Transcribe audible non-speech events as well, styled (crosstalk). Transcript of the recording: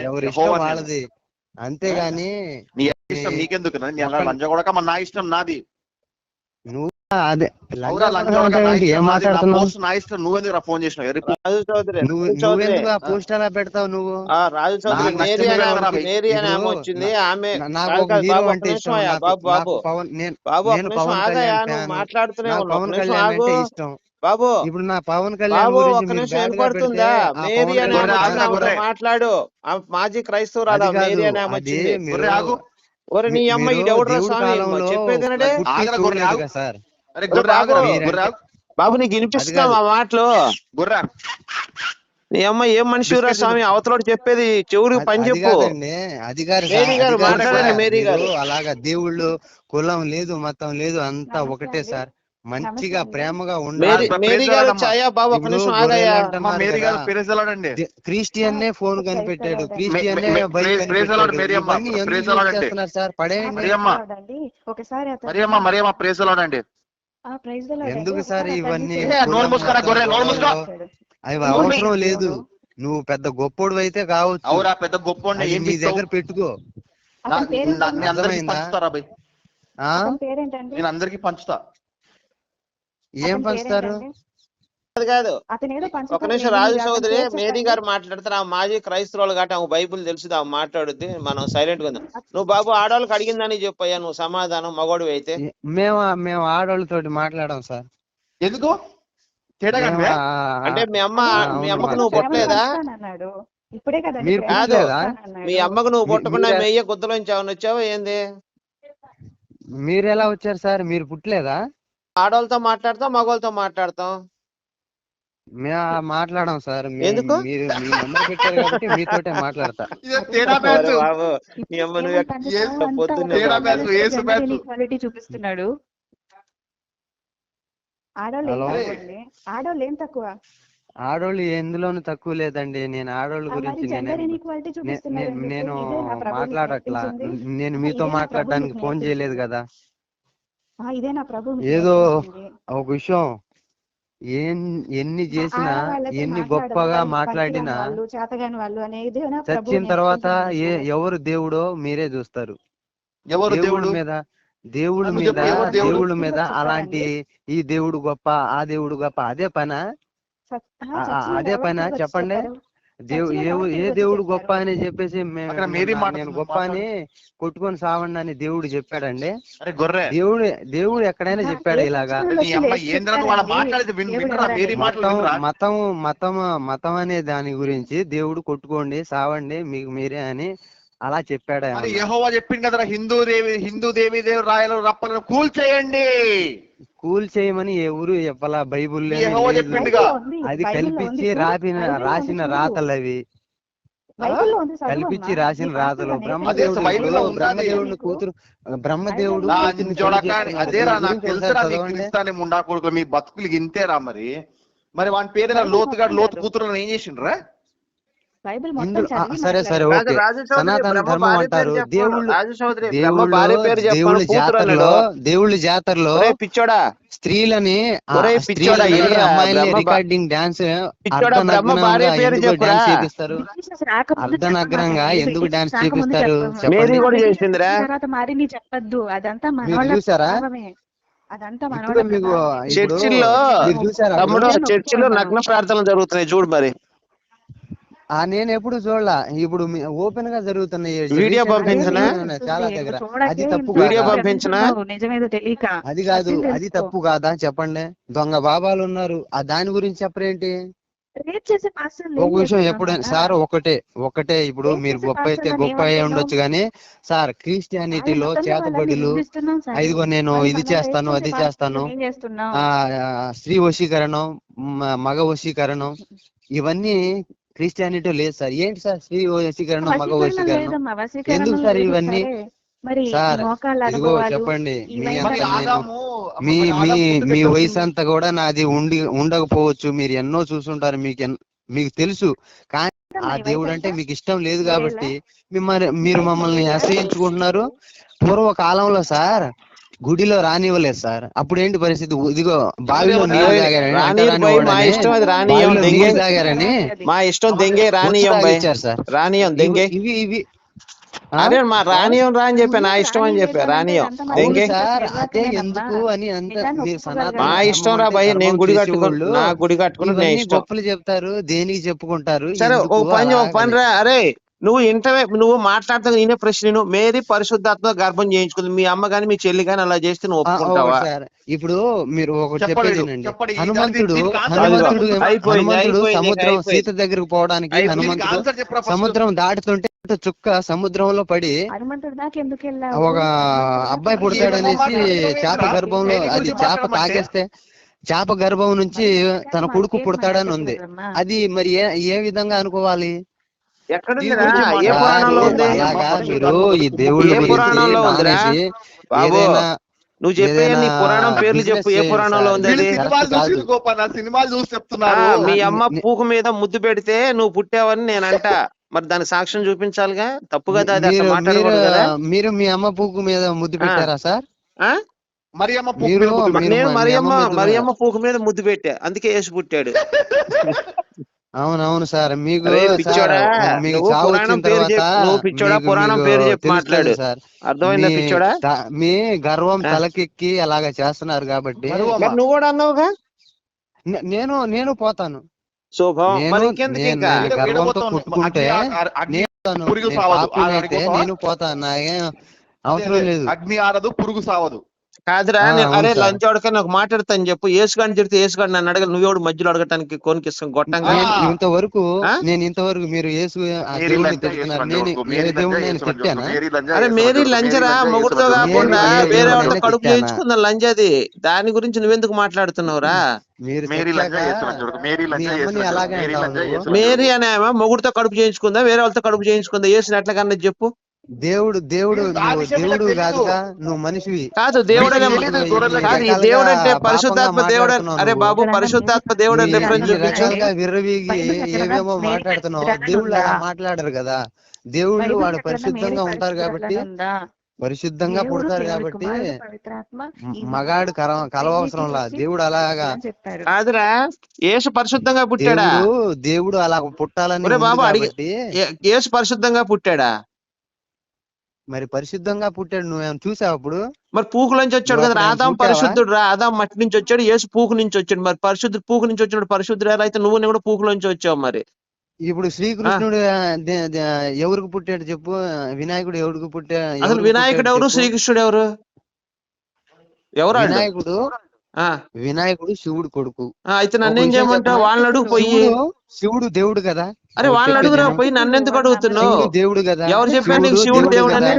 ఎవరి ఇష్టం. వాళ్ళది. అంతేగాని నీ ఇష్టం నీకెందుకు నీ అలా నా ఇష్టం నాది. నువ్వు అదే. మాట్లాడుతున్నావు? ఫోన్ చేసినావు? నువ్వెందుకు ఆ పోస్ట్ అలా పెడతావు నువ్వు? ఆ రాజు చౌదరి ఆమె వచ్చింది. ఆమె నాకు హీరో అంటే ఇష్టం బాబు బాబు. పవన్ నేను బాబు ఒక్క నేను నిమిషం పవన్ ఆగయ్యా కళ్యాణ్ నువ్వు ఫ్యాన్. మాట్లాడుతూనే నాకు ఉన్నావు. ఒక్క పవన్ నిమిషం కళ్యాణ్ ఆగు. అంటే ఇష్టం. బాబు ఇప్పుడు నా పవన్ కళ్యాణ్ బాబు గురించి ఒక్క మీరు నిమిషం వినపడుతుందా? అనే ఆమె. మాట్లాడు. మాజీ క్రైస్తవురాలు మేరీ అనే ఆమె ఒరే నీ మీ- అమ్మ దేవుడి స్వామి బాబు. నీకు వినిపిస్తున్నావు ఆ మాటలు? గొర్రె. నీ అమ్మ ఏం మనిషిరా బిస్కెట్ స్వామి? అవతలోడు చెప్పేది చెవుడికి అది- పని చెప్పు. మేరీ గారు మాట్లాడండి. మేరీ గారు. అలాగా దేవుళ్ళు కులం లేదు మతం లేదు అంతా ఒకటే. సార్. మంచిగా. ప్రేమగా ఉండాలి. క్రిస్టియన్ నే ఫోన్ కనిపెట్టాడు క్రిస్టియన్ సార్? పడేయండి. ఎందుకు సార్ ఇవన్నీ. అవి అవసరం. లేదు. నువ్వు పెద్ద గొప్పోడు అయితే కావచ్చు. అవురా పెద్ద గొప్ప నీ? దగ్గర పెట్టుకో. నేను అందరికి నేను అందరికి పంచుతా. ఏం పంచుతారు కాదు ఒక. నిమిషం రాజు లేదు. చౌదరి మేరీ. గారు మాట్లాడుతున్నా మాజీ క్రైస్తవులు కాబట్టి ఆమె బైబుల్ తెలుసు ఆమె మాట్లాడుద్ది మనం సైలెంట్గా ఉందాం నువ్వు బాబు ఆడవాళ్ళకి అడిగిందని చెప్పయ్యా నువ్వు సమాధానం మగోడు అయితే మేము మేము ఆడవాళ్ళతోటి మాట్లాడాం సార్ ఎందుకు? ఆ- అంటే మీ అమ్మ ఆ, మీ అవును అమ్మకు. నువ్వు పుట్టలేదా ఇప్పుడే మీరు? చేస్తానన్నాడు. మీ అమ్మకు నువ్వు పుట్టకుండా మెయ్య గుద్దలోంచి ఏమైనా వచ్చావా ఏంది మీరు ఎలా వచ్చారు సార్ మీరు పుట్టలేదా ఆడవాళ్ళతో మాట్లాడతాం మగవాళ్ళతో మాట్లాడతాం మాట్లాడాం సార్ ఎందుకు? మీరు మీ నెంబర్ పెట్టారు కాబట్టి మీతోటే మాట్లాడతా ఇదే తేడా ఒరే బ్యాచ్ బాబు నీ అమ్మ నువ్వు ఎక్క- ఏమంటాడు ఏసు సార్? అంతా పొద్దున్నే తేడా batch, Yesu gender batch. inequality చూపిస్తున్నాడు ఆడవాళ్ళు ఏం? తక్కువ ఆడోళ్ళు ఎందులోనూ తక్కువ లేదండి నేను ఆడోళ్ళ గురించి నేనే మాట్లాడట్లా. నేను మీతో మాట్లాడడానికి ఫోన్ చేయలేదు. కదా ఇదే నా ప్రభు మీకు ఏదో. ఒక విషయం ఎన్ని చేసినా ఎన్ని గొప్పగా మాట్లాడినా చేతగాని వాళ్ళు అనేది చచ్చిన తర్వాత. ఎవరు దేవుడో మీరే చూస్తారు ఎవరు దేవుడి మీద దేవుడి మీద దేవుడు? మీద. అలాంటి ఈ దేవుడు గొప్ప ఆ దేవుడు గొప్ప అదే పనా అదే పనా చెప్పండి చెప్పారు? దేవు చచ్చినోడు ఏ దేవుడు? గొప్ప అని చెప్పేసి నేను గొప్ప అని కొట్టుకొని సావండి అని దేవుడు చెప్పాడండి. దేవుడు దేవుడు ఎక్కడైనా చెప్పాడు ఇలాగా. దేవుడు మతం వినరా? మతం మతం మతం అనే దాని గురించి దేవుడు కొట్టుకోండి సావండి మీకు మీరే అని అలా చెప్పాడు. యెహోవా చెప్పింది కదరా హిందూ దేవి హిందూ దేవి దేవి రాయలు రప్పలను కూల్ చేయండి కూల్ చేయమని ఎవరు. బైబిల్లో ఉంది, అది కల్పించి. రాపిన రాసిన. రాతలు అవి బైబిల్లో ఉంది, చదువు కల్పించి. రాసిన రాతలు బ్రహ్మదేవుడు. బ్రహ్మదేవుడిని కూతురు బ్రహ్మదేవుడు. అదేరా నాకు తెలుసురా. క్రిస్తాని ముండా కొడుకులు మీ బతుకులు ఇంతేరా మరి మరి వాని పేరు లోతుగాడు లోతు కూతురు ఏం చేసిండ్రా బైబిల్ మొత్తం సరే సరే. ఓకే. సనాతన ధర్మం అంటారు. దేవుళ్ళు జాతరలో దేవుళ్ళ జాతరలో పిచ్చోడా. స్త్రీలని బా- రికార్డింగ్ డాన్స్ చెప్పమాకండి. ఎందుకు డాన్స్ చేపిస్తారు? తర్వాత మరి నీ చెప్పొద్దు. అదంతా మనోళ్ళ చూసారా? చర్చిల్లో తమ్ముడు? చర్చిలో నగ్న ప్రార్థనలు జరుగుతున్నాయి. చూడు మరి. ఆ నేను ఎప్పుడు చూడలా. ఇప్పుడు ఓపెన్గా జరుగుతున్నాయి వీడియో పంపించనా? చాలా దగ్గర. అది తప్పు వీడియో కాదా? పంపించనా? నిజమేదో తెలియక. అది కాదు అది. తప్పు కాదా? చెప్పండి. దొంగ బాబాలు ఉన్నారు. ఆ దాని గురించి చెప్పరేంటి? ఒక విషయం ఎప్పుడైనా? సార్ ఒకటే ఒకటే. ఇప్పుడు మీరు గొప్ప అయితే గొప్ప అయి? ఉండొచ్చు కానీ సార్ క్రిస్టియానిటీలో చేతబడులు. ఇదిగో నేను ఇది చేస్తాను అది చేసే చేస్తాను. పాస్టర్లను ఏం చేస్తున్నాం ఆ ఆ, స్త్రీ వశీకరణం మగ వశీకరణం ఇవన్నీ క్రిస్టియానిటీ లేదు సార్ ఏంటి సార్ స్త్రీ వశీకరణం మగ వశీకరణం ఎందుకు సార్ ఇవన్నీ? ఇదిగో చెప్పండి మీ మీ మీ మీ వయసు? అంతా కూడా నాది ఉండి ఉండకపోవచ్చు మీరు ఎన్నో చూసుంటారు మీకు మీకు తెలుసు కానీ ఆ దేవుడు అంటే? మీకు ఇష్టం లేదు? కాబట్టి మిమ్మల్ని మీరు మమ్మల్ని ఏళ్ళ? అసహించుకుంటున్నారు పూర్వ కాలంలో సార్ గుడిలో రానివ్వలేదు సార్ అప్పుడు ఏంటి పరిస్థితి ఇదిగో బావిలో నీళ్ళు? తాగారని మా ఇష్టం అది రానీయం, బావిలో దెంగే. నీళ్ళు తాగారని మా ఇష్టం దెంగే వచ్చి రానియం సార్ రానియం దెంగే ఇవి ఇవి? అరే మా రానియం రా అని చెప్పా నా ఇష్టం అని చెప్పా రానియం దెంగే ఎందుకు అని మా ఇష్టం రా భయ్ నేను గుడి చేసేవాళ్ళు నా గుడి కట్టుకుని గొప్పలు చెప్తారు దేనికి చెప్పుకుంటారు సరే ఓ పని ఓ? పని రా అరే నువ్వు ఇంటవే నువ్వు మాట్లాడుతా నేనే ప్రశ్న నేను మేరీ పరిశుద్ధాత్మ గర్భం చేయించుకుంది. మీ అమ్మ గాని మీ చెల్లి గాని అలా చేస్తే నువ్వు ఒప్పుకుంటావా? ఇప్పుడు మీరు ఒకటి చెప్పేది. హనుమంతుడు హనుమంతుడు హనుమంతుడు సముద్రం. సీత దగ్గరకు పోవడానికి హనుమంతుడు? సముద్రం దాటుతుంటే చుక్క సముద్రంలో పడి ఒక అబ్బాయి పుడతాడనేసి చేప గర్భంలో అది చేప తాగేస్తే చేప గర్భం నుంచి తన కొడుకు పుడతాడని ఉంది. అది మరి ఏ ఏ విధంగా అనుకోవాలి? మీరు ఈ దేవుళ్ళ ఏదైనా నువ్వు చెప్పే నీ ఏదైనా పురాణం పేర్లు చెప్పు. ఏ పురాణంలో ఉంది అది? సినిమాలు చూసి కాదు. గోపన్న సినిమాలు చూసి ఆ, చెప్తున్నారు మీ అమ్మ పూకు మీద ముద్దు పెడితే నువ్వు పుట్టావని నేను అంట. మరి దానికి సాక్ష్యం చూపించాలిగా? తప్పు కదా అది? మాట్లాడకూడదు కదా? మీరు మీ అమ్మ పూకు మీద ముద్దు. పెట్టారా సార్? నేను మరియమ్మ మరియమ్మ పూకు మీద ముద్దు పెట్టా. అందుకే యేసు పుట్టాడు. (laughs) అవునవును సార్. మీకు పిచ్చోడా, మీకు నువ్వు చావు పురాణం వచ్చిన పేరు తర్వాత చెప్పు. పిచ్చోడా, పురాణం పేరు మాట్లాడు. సార్. అర్థమైందా మీ పిచ్చోడా? మీ గర్వం. తలకెక్కి అలాగా చేస్తున్నారు కాబట్టి నువ్వు కూడా అన్నావుగా? నేను నేను పోతాను. శుభం నేను- గర్వంతో పోతాను. నేను అవసరం లేదు. అగ్ని ఆరదు పురుగు సావదు. కాదురా అరే. లంచ్ అడగని నాకు మాట్లాడతాను చెప్పు. ఏసుగాని చెప్తే ఏసుగాని నన్ను అడగ నువ్వెవడు మధ్యలో అడగటానికి కోనికిస్తాను గొట్టంగా? నేను ఆ. ఇంతవరకు? నేను ఇంతవరకు మీరు యేసు ఆ మేరీ దేవుడిని లంజా తెలుసుకున్నారు యేసు నేను లంజా, ఏ మేరీ దేవుడిని లంజా నేను యేసు లంజా, తిట్టానా మేరీ లంజా అరే మేరీ లంజా మొగుడుతో. కాకుండా వేరే నేను కడుపు? చేయించుకున్న లంజ అది దాని గురించి నువ్వెందుకు మాట్లాడుతున్నావురా? మీరు నువ్వు? అనే మొగుడుతో కడుపు చేయించుకుందా? వేరే వాళ్ళతో కడుపు చేయించుకుందా? ఏసిన ఎట్లా కన్నా చెప్పు. దేవుడు దేవుడు దేవుడు. కాదుగా నువ్వు మనిషివి. కాదు దేవుడు కాదు ఈ దేవుడు అంటే పరిశుద్ధాత్మ దేవుడు అరే. బాబు పరిశుద్ధాత్మ దేవుడు అని రిఫరెన్స్ చూపించు విర్రవీగి ఏవేమో మాట్లాడుతున్నావు. దేవుళ్ళు? మాట్లాడరు కదా. దేవుళ్ళు వాడు పరిశుద్ధంగా ఉంటారు కాబట్టి? పరిశుద్ధంగా పుడతారు కాబట్టి మగాడు కల కలవవసరంలా. చూసి దేవుడు అలాగా కాదురా యేసు పరిశుద్ధంగా పుట్టాడా? దేవుడు అలా పుట్టాలని బాబు, అడిగి- కాబట్టి ఏ- యేసు పరిశుద్ధంగా పుట్టాడా? మరి పరిశుద్ధంగా పుట్టాడు నువ్వేమైనా చూసావు అప్పుడు? మరి పూకు నుంచి వచ్చాడు కదా ఆదాం? పరిశుద్ధుడు రా. ఆదాం మట్టి నుంచి వచ్చాడు. యేసు పూకు నుంచి వచ్చాడు. మరి పరిశుద్ధుడు పూకు నుంచి వచ్చినాడు పరిశుద్ధుడు ఎలా అయితే నువ్వు కూడా పూకు నుంచి వచ్చావు మరి. ఇప్పుడు శ్రీకృష్ణుడు ఎవరికి పుట్టాడు చెప్పు? వినాయకుడు ఎవరికి పుట్టా? అసలు వినాయకుడు పుట్టాడు ఎవరు? శ్రీకృష్ణుడు ఎవరు? ఎవరు? వినాయకుడు వినాయకుడు శివుడు కొడుకు. ఆ, అయితే నన్ను చేయమంటావు? వాళ్ళని అడుగు పోయి. శివుడు దేవుడు కదా? అరే వాళ్ళని అడుగురా. పోయి నన్ను ఎందుకు అడుగుతున్నావు దేవుడు కదా? ఎవరు చెప్పారు నీకు శివుడు దేవుడు అని?